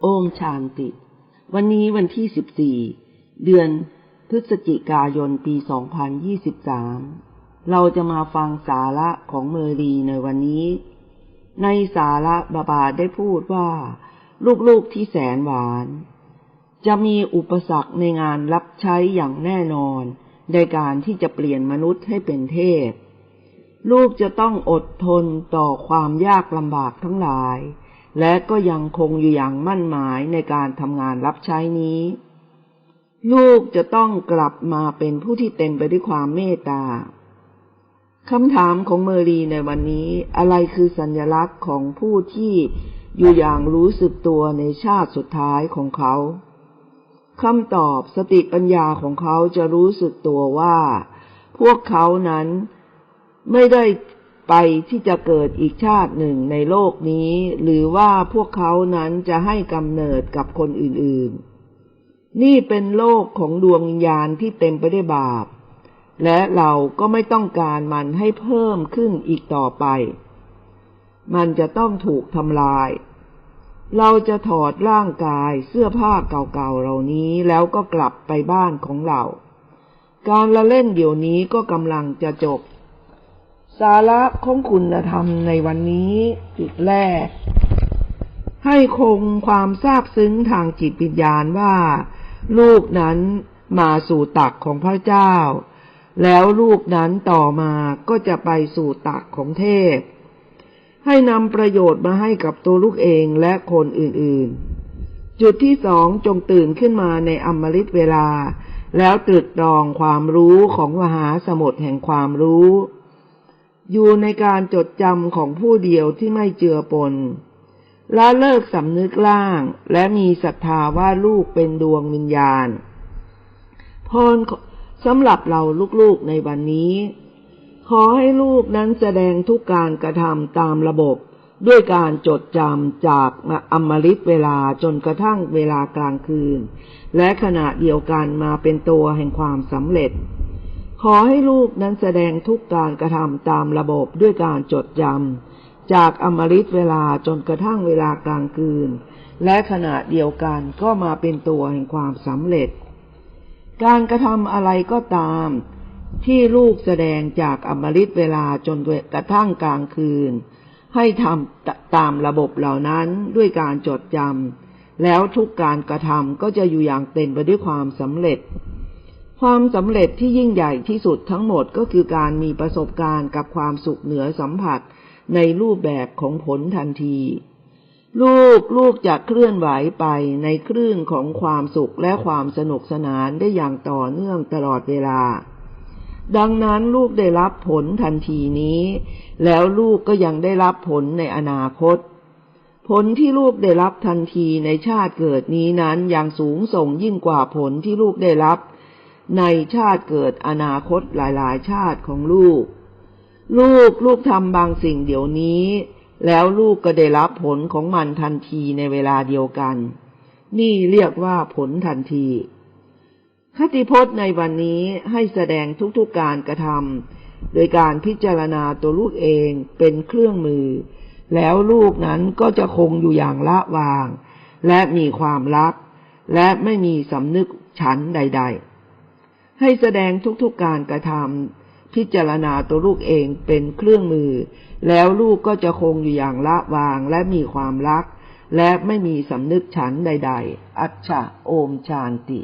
โอมชานติวันนี้วันที่ 14 เดือนพฤศจิกายนปี 2023 เราจะมาฟังสาระของเมอรีในวันนี้ ในสาระบาบาได้พูดว่า ลูกๆที่แสนหวาน จะมีอุปสรรคในงานรับใช้อย่างแน่นอน ในการที่จะเปลี่ยนมนุษย์ให้เป็นเทพ ลูกจะต้องอดทนต่อความยากลำบากทั้งหลาย และก็ยังคงอยู่อย่างมั่นหมายในการทำงานรับใช้นี้ ลูกจะต้องกลับมาเป็นผู้ที่เต็มไปด้วยความเมตตาคำถามของเมอรีในวันนี้ อะไรคือสัญลักษณ์ของผู้ที่อยู่อย่างรู้สึกตัวในชาติสุดท้ายของเขาคำตอบสติปัญญาของเขาจะรู้สึกตัวว่า พวกเขานั้นไม่ได้ ไปที่จะเกิดอีกชาติหนึ่งในโลกนี้ หรือว่าพวกเขานั้นจะให้กำเนิดกับคนอื่นๆ นี่เป็นโลกของดวงวิญญาณที่เต็มไปด้วยบาป และเราก็ไม่ต้องการมันให้เพิ่มขึ้นอีกต่อไป มันจะต้องถูกทำลาย เราจะถอดร่างกายเสื้อผ้าเก่าๆเหล่านี้แล้วก็กลับไปบ้านของเรา การละเล่นเดี๋ยวนี้ก็กำลังจะจบ สาระของคุณธรรมในวันนี้จุดแรก ให้คงความซาบซึ้งทางจิตวิญญาณว่า ลูกนั้นมาสู่ตักของพระเจ้า แล้วลูกนั้นต่อมาก็จะไปสู่ตักของเทพ ให้นำประโยชน์มาให้กับตัวลูกเองและคนอื่นๆ จุดที่สองจงตื่นขึ้นมาในอมฤตเวลา แล้วตรึกตรองความรู้ของมหาสมุทรแห่งความรู้ อยู่ในการจดจำของผู้เดียวที่ไม่เจือปนละเลิกสำนึกล่าง และมีศรัทธาว่าลูกเป็นดวงวิญญาณพรสำหรับเราลูกๆในวันนี้ ขอให้ลูกนั้นแสดงทุกการกระทำตามระบบ ด้วยการจดจำจากอมฤตเวลาจนกระทั่งเวลากลางคืน และขณะเดียวกันมาเป็นตัวแห่งความสำเร็จ ขอให้ลูกนั้นแสดงทุกการกระทำตามระบบด้วยการจดจำจากอมฤตเวลาจนกระทั่งเวลากลางคืน และขณะเดียวกันก็มาเป็นตัวแห่งความสำเร็จ การกระทำอะไรก็ตาม ที่ลูกแสดงจากอมฤตเวลาจนกระทั่งกลางคืน ให้ทำตามระบบเหล่านั้นด้วยการจดจำแล้วทุกการกระทำก็จะอยู่อย่างเต็มไปด้วยความสำเร็จ ความสำเร็จที่ยิ่งใหญ่ที่สุดทั้งหมดก็คือการมีประสบการณ์กับความสุขเหนือสัมผัสในรูปแบบของผลทันที ลูกลูกจะเคลื่อนไหวไปในคลื่นของความสุขและความสนุกสนานได้อย่างต่อเนื่องตลอดเวลา ดังนั้นลูกได้รับผลทันทีนี้ แล้วลูกก็ยังได้รับผลในอนาคต ผลที่ลูกได้รับทันทีในชาติเกิดนี้นั้นยังสูงส่งยิ่งกว่าผลที่ลูกได้รับ ในชาติเกิดอนาคตหลายๆ ชาติของลูก ลูกลูกทำบางสิ่งเดี๋ยวนี้ แล้วลูกก็ได้รับผลของมันทันทีในเวลาเดียวกัน นี่เรียกว่าผลทันทีคติพจน์ในวันนี้ให้แสดงทุกๆการกระทำโดยการพิจารณาตัวลูกเองเป็นเครื่องมือ แล้วลูกนั้นก็จะคงอยู่อย่างละวาง และมีความรัก และไม่มีสำนึกฉันใด ๆ ให้แสดงทุกๆการกระทำพิจารณาตัวลูกเองเป็นเครื่องมือ แล้วลูกก็จะคงอยู่อย่างละวางและมีความรัก และไม่มีสำนึกฉันใด ๆ อัจฉะโอมชานติ